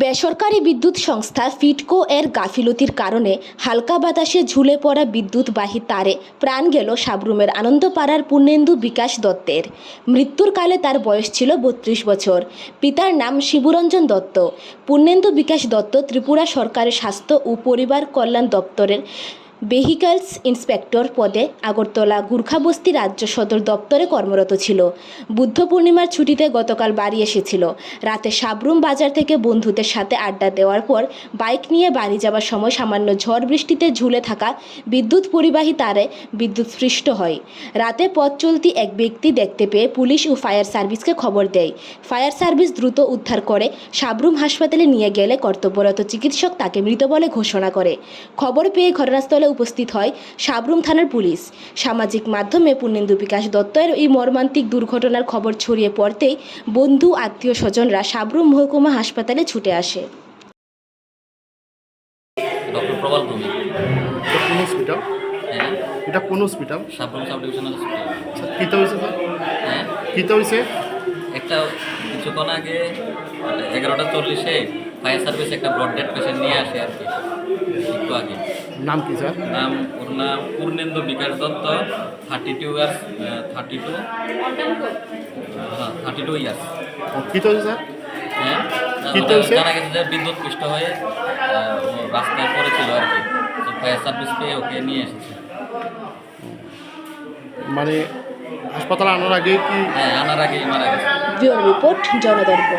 বেসরকারি বিদ্যুৎ সংস্থা ফিটকো এর গাফিলতির কারণে হালকা বাতাসে ঝুলে পড়া বিদ্যুৎবাহী তারে প্রাণ গেল সাবরুমের আনন্দপাড়ার পূর্ণেন্দু বিকাশ দত্তের। মৃত্যুর কালে তার বয়স ছিল বত্রিশ বছর। পিতার নাম শিবরঞ্জন দত্ত। পূর্ণেন্দু বিকাশ দত্ত ত্রিপুরা সরকারের স্বাস্থ্য ও পরিবার কল্যাণ দপ্তরের ভেহিকলস ইন্সপেক্টর পদে আগরতলা গুর্খাবস্তি রাজ্য সদর দপ্তরে কর্মরত ছিল। বুদ্ধ পূর্ণিমার ছুটিতে গতকাল বাড়ি এসেছিল। রাতে সাবরুম বাজার থেকে বন্ধুদের সাথে আড্ডা দেওয়ার পর বাইক নিয়ে বাড়ি যাওয়ার সময় সামান্য ঝড় বৃষ্টিতে ঝুলে থাকা বিদ্যুৎ পরিবাহী তারে বিদ্যুৎ সৃষ্ট হয়। রাতে পথ চলতি এক ব্যক্তি দেখতে পেয়ে পুলিশ ও ফায়ার সার্ভিসকে খবর দেয়। ফায়ার সার্ভিস দ্রুত উদ্ধার করে সাবরুম হাসপাতালে নিয়ে গেলে কর্তব্যরত চিকিৎসক তাকে মৃত বলে ঘোষণা করে। খবর পেয়ে ঘটনাস্থলে উপস্থিত হয় সাবরুম থানার পুলিশ। সামাজিক মাধ্যমে পূর্ণেন্দু বিকাশ দত্তের এই মর্মান্তিক দুর্ঘটনার খবর ছড়িয়ে পড়তেই বন্ধু আত্মীয় স্বজনরা সাবরুম মহকুমা হাসপাতালে ছুটে আসে। ডক্টর প্রবাল ভৌমিক এটা কোন হসপিটাল হ্যাঁ। এটা কোন hospital Sabroom sub divisional hospital কিতা হয়েছে স্যার? হ্যাঁ। কিতা হয়েছে? একটা কিছুক্ষণ আগে এগারোটা চল্লিশে ফায়ার সার্ভিস একটা ব্রড ডেড পেশেন্ট নিয়ে আসে আর কি একটু আগে। নাম কি স্যার? নাম ওর নাম Purnendu Bikash Dutta thirty two years thirty two হ্যাঁ থার্টি টু ইয়ার্স কিতা স্যার? হ্যাঁ? কি জানা গেছে যে বিদ্যুৎ পৃষ্ঠ হয়ে রাস্তায় পড়েছিল আর কি। তো ফায়ার সার্ভিস পেয়ে ওকে নিয়ে এসেছে। মানে হাসপাতালে আনার আগে কি হ্যাঁ আনার আগেই মারা গেছে। রিপোর্ট জনদর্প